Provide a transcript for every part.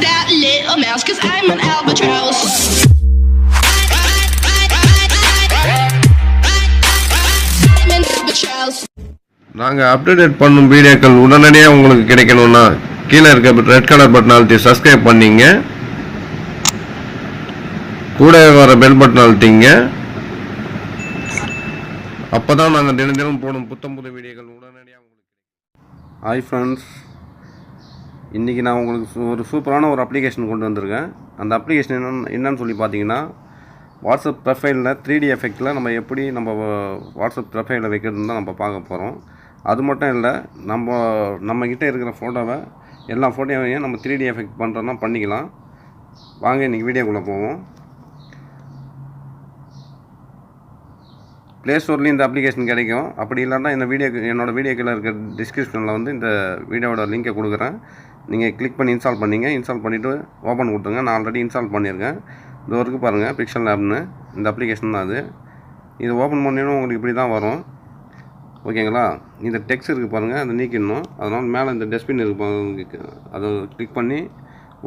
that little mouse, cause I'm an albatross. I'm an albatross. நாங்கள் update பண்ணும் வீடியோக்கள் உடனடியாக உங்களுக்கு கிடைக்கணும்னா கீழே இருக்க ரெட் கலர் பட்டன் அழுத்தி சப்ஸ்கிரைப் பண்ணீங்க கூட வர பெல் பட்டன் அழுத்திங்க அப்போ தான் நாங்கள் தினம் தினம் போடும் புத்தம் புது வீடியோக்கள் உடனடியாக உங்களுக்கு ஹாய் ஃப்ரெண்ட்ஸ் இன்றைக்கி நான் உங்களுக்கு ஒரு சூப்பரான ஒரு அப்ளிகேஷன் கொண்டு வந்திருக்கேன். அந்த அப்ளிகேஷன் என்னென்னு என்னன்னு சொல்லி பார்த்தீங்கன்னா வாட்ஸ்அப் ப்ரொஃபைலில் த்ரீ டி எஃபெக்டில் நம்ம எப்படி நம்ம வாட்ஸ்அப் ப்ரொஃபைலில் வைக்கிறதுன்னு தான் நம்ம பார்க்க போகிறோம் அது மட்டும் இல்லை நம்ம நம்மக்கிட்ட இருக்கிற ஃபோட்டோவை எல்லா ஃபோட்டோவையும் நம்ம த்ரீ டி எஃபெக்ட் பண்ணுறோன்னா பண்ணிக்கலாம். வாங்க இன்றைக்கி வீடியோக்குள்ளே போவோம். ப்ளே ஸ்டோர்லேயும் இந்த அப்ளிகேஷன் கிடைக்கும். அப்படி இல்லைன்னா இந்த வீடியோ என்னோடய வீடியோக்கில் இருக்க டிஸ்கிரிப்ஷனில் வந்து இந்த வீடியோவோட லிங்கை கொடுக்குறேன். நீங்கள் கிளிக் பண்ணி இன்ஸ்டால் பண்ணிங்க. இன்ஸ்டால் பண்ணிவிட்டு ஓப்பன் கொடுத்துங்க நான் ஆல்ரெடி இன்ஸ்டால் பண்ணியிருக்கேன். இது வரைக்கும் பாருங்கள் பிக்சல் லேப்னு இந்த அப்ளிகேஷன் தான் அது. இது ஓப்பன் பண்ணினா உங்களுக்கு இப்படி தான் வரும். ஓகேங்களா? இந்த டெக்ஸ்ட் இருக்குது பாருங்கள் அதை நீக்கிடணும். அதனால் மேலே இந்த டஸ்ட்பின் இருக்கு அதை கிளிக் பண்ணி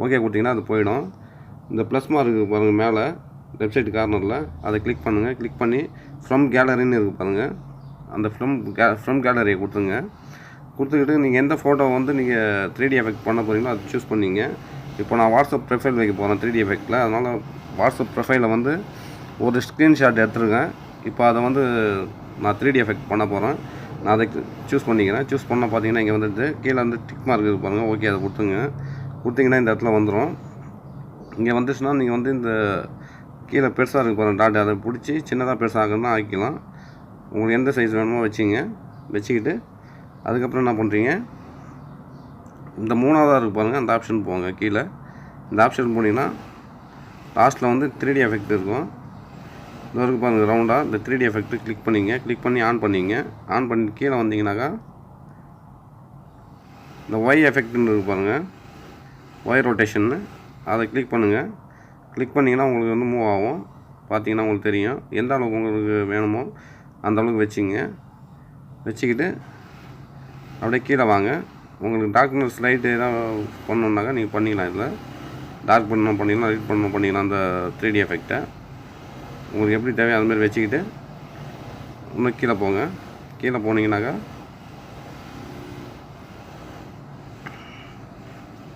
ஓகே கொடுத்தீங்கன்னா அது போயிடும். இந்த ப்ளஸ் மார்க் இருக்குது பாருங்கள் மேலே வெப்சைட் கார்னரில் அதை கிளிக் பண்ணுங்கள் கிளிக் பண்ணி ஃப்ரம் கேலரின்னு இருக்குது பாருங்கள் அந்த ஃப்ரம் கே ஃப்ரம் கேலரியை கொடுத்துங்க கொடுத்துக்கிட்டு நீங்கள் எந்த ஃபோட்டோ வந்து நீங்கள் த்ரீ டி எஃபெக்ட் பண்ண போகிறீங்களோ அதை சூஸ் பண்ணிங்க. இப்போ நான் வாட்ஸ்அப் ப்ரொஃபைல் வைக்க போகிறேன் த்ரீ டி எஃபெக்டில் அதனால் வாட்ஸ்அப் ப்ரொஃபைலில் வந்து ஒரு ஸ்க்ரீன்ஷாட் எடுத்துருக்கேன். இப்போ அதை வந்து நான் த்ரீ டி எஃபெக்ட் பண்ண போகிறேன் நான் அதை சூஸ் பண்ணிக்கிறேன். சூஸ் பண்ண பார்த்தீங்கன்னா இங்கே வந்துட்டு கீழே வந்து டிக் மார்க் இருக்குது பாருங்கள் ஓகே அதை கொடுத்துங்க கொடுத்தீங்கன்னா இந்த இடத்துல வந்துடும் இங்கே வந்துச்சுன்னா நீங்கள் வந்து இந்த கீழே பெருசாக இருக்குது பாருங்கள் டாட் அதை பிடிச்சி சின்னதாக பெருசாக ஆகணும்னா ஆக்கிக்கலாம். உங்களுக்கு எந்த சைஸ் வேணுமோ வச்சிங்க. வச்சுக்கிட்டு அதுக்கப்புறம் என்ன பண்ணுறீங்க இந்த மூணாவதாக இருக்கு பாருங்கள் அந்த ஆப்ஷன் போங்க கீழே. இந்த ஆப்ஷன் போனீங்கன்னா லாஸ்ட்டில் வந்து த்ரீடி எஃபெக்ட் இருக்கும். இது வரைக்கும் பாருங்கள் ரவுண்டாக இந்த த்ரீடி எஃபெக்ட்டு கிளிக் பண்ணிங்க. கிளிக் பண்ணி ஆன் பண்ணிங்க. ஆன் பண்ணி கீழே வந்தீங்கன்னாக்கா இந்த ஒய் எஃபெக்ட்னு இருக்கு பாருங்கள் ஒய் ரொட்டேஷன்னு அதை கிளிக் பண்ணுங்கள் கிளிக் பண்ணிங்கன்னா உங்களுக்கு வந்து மூவ் ஆகும். பார்த்தீங்கன்னா உங்களுக்கு தெரியும். எந்த அளவுக்கு உங்களுக்கு வேணுமோ அந்த அளவுக்கு வச்சுங்க. வச்சுக்கிட்டு அப்படியே கீழே வாங்க. உங்களுக்கு டாக்குமெண்ட் ஸ்லைடு எதாவது பண்ணணுன்னாக்கா நீங்கள் பண்ணிக்கலாம் இதில். டார்க் பண்ணணும் பண்ணிக்கலாம் லைட் பண்ணணும் பண்ணிக்கலாம் அந்த த்ரீ டி எஃபெக்டை உங்களுக்கு எப்படி தேவையோ அதுமாரி வச்சுக்கிட்டு இன்னும் கீழே போங்க. கீழே போனீங்கன்னாக்கா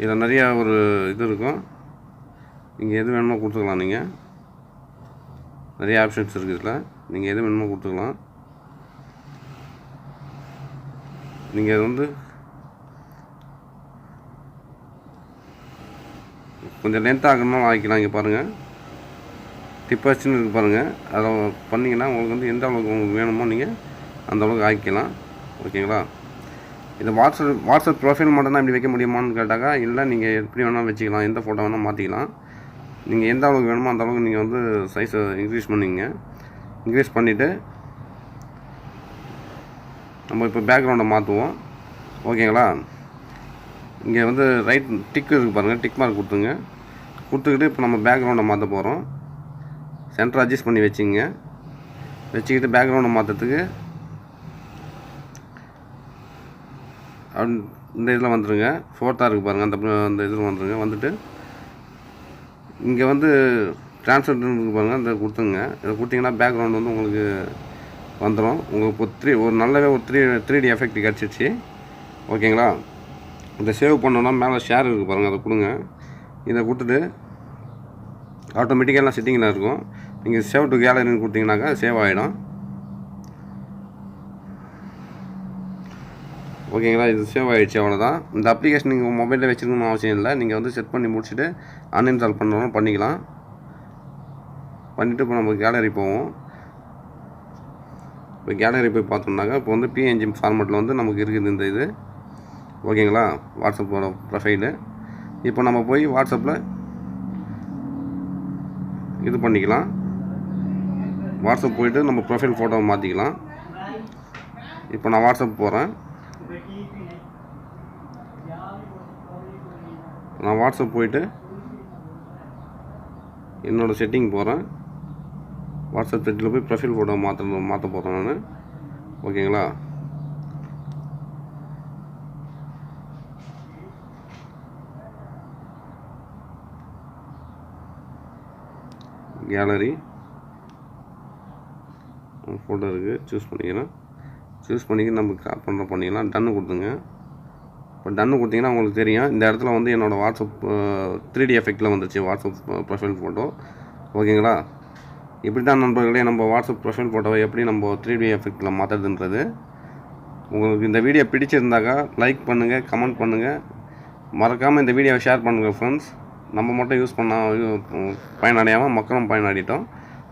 இதில் நிறையா ஒரு இது இருக்கும். நீங்கள் எது வேணுமோ கொடுத்துக்கலாம் நீங்கள் நிறைய ஆப்ஷன்ஸ் இருக்குது இதில். நீங்கள் எது வேணுமோ கொடுத்துக்கலாம். நீங்கள் அது வந்து கொஞ்சம் லென்த்தாகணும்னா வாங்கிக்கலாம் ஆகிக்கலாம் இங்கே பாருங்கள் டிப்பர்ஸ்னு இருக்கு பாருங்கள் அதை பண்ணிங்கன்னா உங்களுக்கு வந்து எந்த அளவுக்கு உங்களுக்கு வேணுமோ நீங்கள் அந்த அளவுக்கு ஆக்கிக்கலாம் ஓகேங்களா? இது வாட்ஸ்அப் வாட்ஸ்அப் ப்ரொஃபைல் மட்டும் தான் இப்படி வைக்க முடியுமான்னு கேட்டாக்கா இல்லை நீங்கள் எப்படி வேணால் வச்சுக்கலாம். எந்த ஃபோட்டோ வேணால் மாற்றிக்கலாம் நீங்கள் எந்த அளவுக்கு வேணுமோ அந்த அளவுக்கு நீங்கள் வந்து சைஸை இன்க்ரீஸ் பண்ணிங்க இன்க்ரீஸ் பண்ணிவிட்டு நம்ம இப்போ பேக்ரவுண்டை மாற்றுவோம் ஓகேங்களா? இங்கே வந்து ரைட் டிக் இருக்குது பாருங்கள் டிக் மார்க் கொடுத்துங்க கொடுத்துக்கிட்டு இப்போ நம்ம பேக்ரவுண்டை மாற்ற போகிறோம் சென்டர் அட்ஜஸ்ட் பண்ணி வச்சுங்க. வச்சுக்கிட்டு பேக்ரவுண்டை மாற்றுறதுக்கு அப்~ இந்த இதில் வந்துடுங்க ஃபோர்த்தாக இருக்குது பாருங்கள் அந்த அந்த இதில் வந்துடுங்க வந்துட்டு இங்கே வந்து ட்ரான்ஸ்ஃபர் இருக்குது பாருங்கள் இந்த கொடுத்துங்க இதை கொடுத்தீங்கன்னா பேக்ரவுண்ட் வந்து உங்களுக்கு வந்துடும் உங்களுக்கு இப்போ த்ரீ ஒரு நல்லாவே ஒரு த்ரீ த்ரீ டி எஃபெக்ட் கிடச்சிருச்சு ஓகேங்களா? இதை சேவ் பண்ணோன்னா மேலே ஷேர் இருக்குது பாருங்கள் அதை கொடுங்க. இதை கொடுத்துட்டு ஆட்டோமேட்டிக்காக எல்லாம் செட்டிங்கில் இருக்கும். நீங்கள் சேவ் டு கேலரின்னு கொடுத்தீங்கன்னாக்கா சேவ் ஆகிடும் ஓகேங்களா? இது சேவ் ஆகிடுச்சு அவ்வளோதான் இந்த அப்ளிகேஷன் நீங்கள் மொபைலில் வச்சுருக்கணும் அவசியம் இல்லை. நீங்கள் வந்து செட் பண்ணி முடிச்சுட்டு அன்இன்ஸ்டால் பண்ணணும் பண்ணிக்கலாம். பண்ணிவிட்டு இப்போ நம்ம கேலரி போவோம். இப்போ கேலரி போய் பார்த்தோம்னாக்கா இப்போ வந்து பிஎன்ஜி ஃபார்மெட்டில் வந்து நமக்கு இருக்குது இந்த இது. ஓகேங்களா வாட்ஸ்அப்போட ப்ரொஃபைலு இப்போ நம்ம போய் வாட்ஸ்அப்பில் இது பண்ணிக்கலாம். வாட்ஸ்அப் போயிட்டு நம்ம ப்ரொஃபைல் ஃபோட்டோவை மாற்றிக்கலாம் இப்போ நான் வாட்ஸ்அப் போகிறேன் நான் வாட்ஸ்அப் போயிட்டு என்னோடய செட்டிங் போகிறேன் வாட்ஸ்அப் செட்டில் போய் ப்ரொஃபைல் ஃபோட்டோ மாற்றணும் மாற்ற போகிறேன் நான். ஓகேங்களா? கேலரி ஃபோட்டோ இருக்குது சூஸ் பண்ணிக்கிறேன். சூஸ் பண்ணிக்க நம்ம பண்ணுற பண்ணிக்கலாம். டன்னு கொடுத்துங்க. இப்போ டன்னு கொடுத்தீங்கன்னா உங்களுக்கு தெரியும். இந்த இடத்துல வந்து என்னோடய வாட்ஸ்அப் த்ரீ டி எஃபெக்டில் வந்துருச்சு. வாட்ஸ்அப் ப்ரொஃபைல் ஃபோட்டோ ஓகேங்களா? இப்படி தான் நண்பர்களே நம்ம வாட்ஸ்அப் ப்ரொஃபைல் ஃபோட்டோவை எப்படி நம்ம த்ரீ டி எஃபெக்டில் மாற்றுறதுன்றது உங்களுக்கு இந்த வீடியோ பிடிச்சிருந்தாக்கா லைக் பண்ணுங்கள் கமெண்ட் பண்ணுங்கள் மறக்காமல் இந்த வீடியோவை ஷேர் பண்ணுங்கள் ஃப்ரெண்ட்ஸ் நம்ம மட்டும் யூஸ் பண்ண பயனடையாமல் மக்களும் பயனடையட்டும்.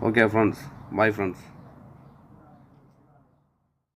Okay friends bye friends